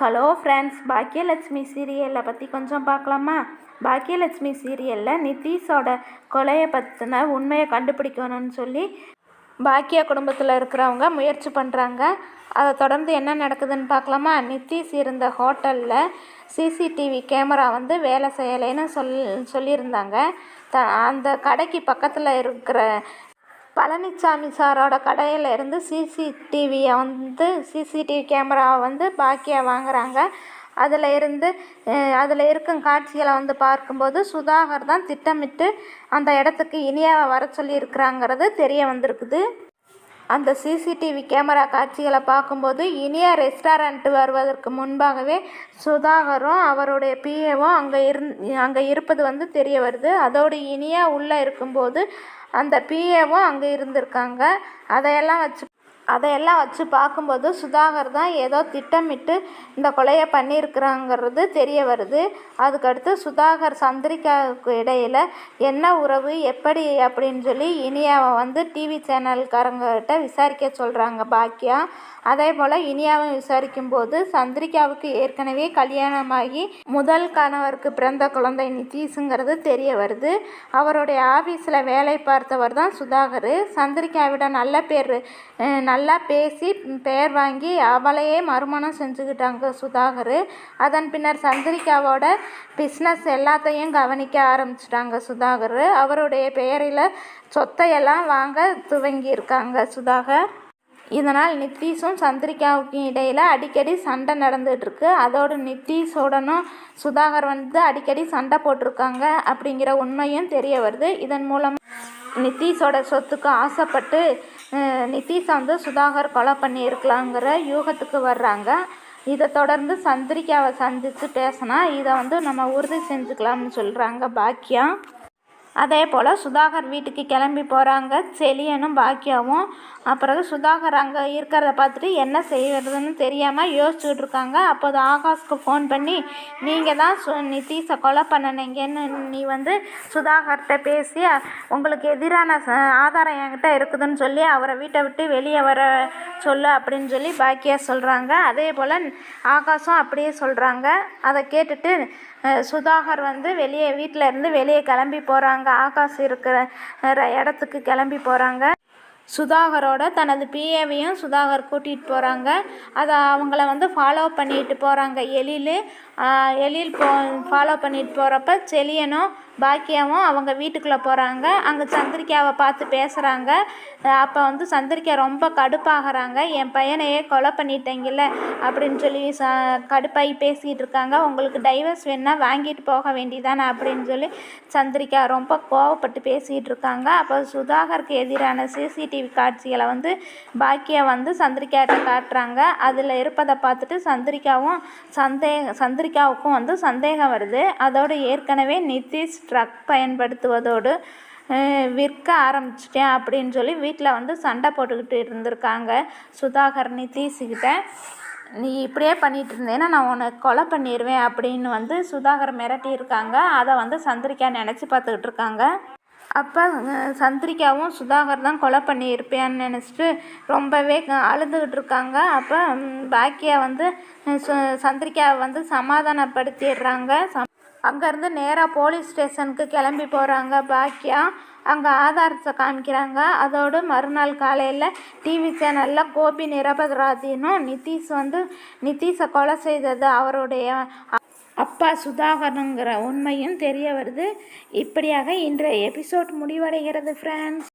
Hello friends Baakiyalakshmi சீரியலை பற்றி கொஞ்சம் பார்க்கலாமா? பாக்கியலட்சுமி சீரியலில் நிதிஷோட கொலையை பற்றின உண்மையை கண்டுபிடிக்கணும்னு சொல்லி பாக்கியா குடும்பத்தில் இருக்கிறவங்க முயற்சி பண்ணுறாங்க அதை தொடர்ந்து என்ன நடக்குதுன்னு பார்க்கலாமா? நிதிஷ் இருந்த ஹோட்டலில் சிசிடிவி கேமரா வந்து வேலை செய்யலைன்னு சொல் சொல்லியிருந்தாங்க. த அந்த கடைக்கு பக்கத்தில் இருக்கிற பழனிச்சாமி சாரோட கடையில் இருந்து சிசிடிவியை வந்து சிசிடிவி கேமராவை வந்து பாக்கியா வாங்குறாங்க. அதில் இருந்து அதில் இருக்கும் காட்சிகளை வந்து பார்க்கும்போது சுதாகர் தான் திட்டமிட்டு அந்த இடத்துக்கு இனியாவை வர சொல்லியிருக்கிறாங்கிறது தெரிய வந்திருக்குது. அந்த சிசிடிவி கேமரா காட்சிகளை பார்க்கும்போது இனியா ரெஸ்டாரண்ட் வருவதற்கு முன்பாகவே சுதாகரும் அவருடைய பிஏவும் அங்கே இருந் அங்கே இருப்பது வந்து தெரிய வருது. அதோடு இனியா உள்ளே இருக்கும்போது அந்த பிஏவும் அங்கே இருந்திருக்காங்க. அதையெல்லாம் வச்சு அதையெல்லாம் வச்சு பார்க்கும்போது சுதாகர் தான் ஏதோ திட்டமிட்டு இந்த கொலையை பண்ணியிருக்கிறாங்கிறது தெரிய வருது. அதுக்கடுத்து சுதாகர் சந்திரிகாவுக்கு இடையில் என்ன உறவு எப்படி அப்படின்னு சொல்லி இனியாவை வந்து டிவி சேனல்காரங்ககிட்ட விசாரிக்க சொல்கிறாங்க பாக்கியா. அதே போல் இனியாவை விசாரிக்கும் போது சந்திரிகாவுக்கு ஏற்கனவே கல்யாணமாகி முதல் கணவருக்கு பிறந்த குழந்தை நிதிஷுங்கிறது தெரிய வருது. அவருடைய ஆஃபீஸில் வேலை பார்த்தவர் தான் சுதாகர். சந்திரிகாவிட நல்ல பேர் நல்லா பேசி பெயர் வாங்கி அவளையே மறுமணம் செஞ்சுக்கிட்டாங்க சுதாகர். அதன் பின்னர் சந்திரிகாவோட பிஸ்னஸ் எல்லாத்தையும் கவனிக்க ஆரம்பிச்சிட்டாங்க சுதாகர். அவருடைய பெயரில் சொத்தையெல்லாம் வாங்க துவங்கியிருக்காங்க சுதாகர். இதனால் நித்தீஷும் சந்திரிகாவுக்கும் இடையில் அடிக்கடி சண்டை நடந்துகிட்ருக்கு அதோடு நித்தீஷோடனும் சுதாகர் வந்து அடிக்கடி சண்டை போட்டிருக்காங்க அப்படிங்கிற உண்மையும் தெரிய வருது. இதன் மூலம் நித்தீஷோட சொத்துக்கு ஆசைப்பட்டு நித்தீஷை வந்து சுதாகர் கொலை பண்ணியிருக்கலாங்கிற யூகத்துக்கு வர்றாங்க. இதை தொடர்ந்து சந்திரிக்காவை சந்தித்து பேசினா இதை வந்து நம்ம உறுதி செஞ்சுக்கலாம்னு சொல்கிறாங்க பாக்கியா அதே போல் சுதாகர் வீட்டுக்கு கிளம்பி போகிறாங்க செலியனும் பாக்கியாவும் அப்புறம் சுதாகர் அங்கே இருக்கிறத பார்த்துட்டு என்ன செய்கிறதுன்னு தெரியாமல் யோசிச்சுட்டு இருக்காங்க. அப்போது ஆகாஷ்க்கு ஃபோன் பண்ணி நீங்கள் தான் சு நிதிஷை கொலை பண்ணினீங்கன்னு நீ வந்து சுதாகர்கிட்ட பேசி உங்களுக்கு எதிரான ஆதாரம் என்கிட்ட இருக்குதுன்னு சொல்லி அவரை வீட்டை விட்டு வெளியே வர சொல்லு அப்படின்னு சொல்லி பாக்கியா சொல்கிறாங்க அதே போல் ஆகாஷும் அப்படியே சொல்கிறாங்க அதை கேட்டுட்டு சுதாகர் வந்து வெளியே வீட்டில் இருந்து வெளியே கிளம்பி போகிறாங்க ஆகாஷ் இருக்கிற இடத்துக்கு கிளம்பி போகிறாங்க சுதாகரோட தனது பிஏவையும் சுதாகர் கூட்டிகிட்டு போகிறாங்க அதை அவங்கள வந்து ஃபாலோ பண்ணிட்டு போகிறாங்க எழில் எழில் போ ஃபாலோ பண்ணிட்டு போகிறப்ப செலியனும் பாக்கியாவும் அவங்க வீட்டுக்குள்ளே போகிறாங்க அங்கே சந்திரிக்காவை பார்த்து பேசுகிறாங்க அப்போ வந்து சந்திரிக்கா ரொம்ப கடுப்பாகிறாங்க. என் பையனையே கொலை பண்ணிட்டேங்கல்ல அப்படின்னு சொல்லி ச கடுப்பாகி பேசிகிட்டு இருக்காங்க. உங்களுக்கு டைவர்ஸ் வேணால் வாங்கிட்டு போக வேண்டியதானே அப்படின்னு சொல்லி சந்திரிக்கா ரொம்ப கோவப்பட்டு பேசிகிட்டு இருக்காங்க. அப்போ சுதாகருக்கு எதிரான சிசிடிவி டிவி காட்சிகளை வந்து பாக்கியா வந்து சந்திரிக்காட்ட காட்டுறாங்க. அதில் இருப்பதை பார்த்துட்டு சந்திரிக்காவும் சந்தே சந்திரிக்காவுக்கும் வந்து சந்தேகம் வருது. அதோடு ஏற்கனவே நிதிஷ் ட்ரக் பயன்படுத்துவதோடு விற்க ஆரம்பிச்சிட்டேன் அப்படின்னு சொல்லி வீட்டில் வந்து சண்டை போட்டுக்கிட்டு இருந்திருக்காங்க சுதாகர் நிதிஷ்கிட்ட நீ இப்படியே பண்ணிகிட்டு இருந்தேன்னா நான் உன்னை கொலை பண்ணிடுவேன் அப்படின்னு வந்து சுதாகர் மிரட்டியிருக்காங்க. அதை வந்து சந்திரிக்கா நினச்சி பார்த்துக்கிட்டு இருக்காங்க. அப்போ சந்திரிக்காவும் சுதாகர் தான் கொலை பண்ணியிருப்பேன்னு நினச்சிட்டு ரொம்பவே அழுதுகிட்டு இருக்காங்க. அப்போ பாக்கியா வந்து சந்திரிக்காவை வந்து சமாதானப்படுத்திடுறாங்க. சம் அங்கேருந்து நேராக போலீஸ் ஸ்டேஷனுக்கு கிளம்பி போகிறாங்க பாக்கியா. அங்கே ஆதாரத்தை காமிக்கிறாங்க. அதோடு மறுநாள் காலையில் டிவி சேனலில் கோபி நிரபராதினும் நிதிஷ் வந்து நிதிஷை கொலை செய்தது அவருடைய அப்பா சுதாகரனுங்கிற உண்மையும் தெரிய வருது. இப்படியாக இன்றைய எபிசோட் முடிவடைகிறது ஃப்ரெண்ட்ஸ்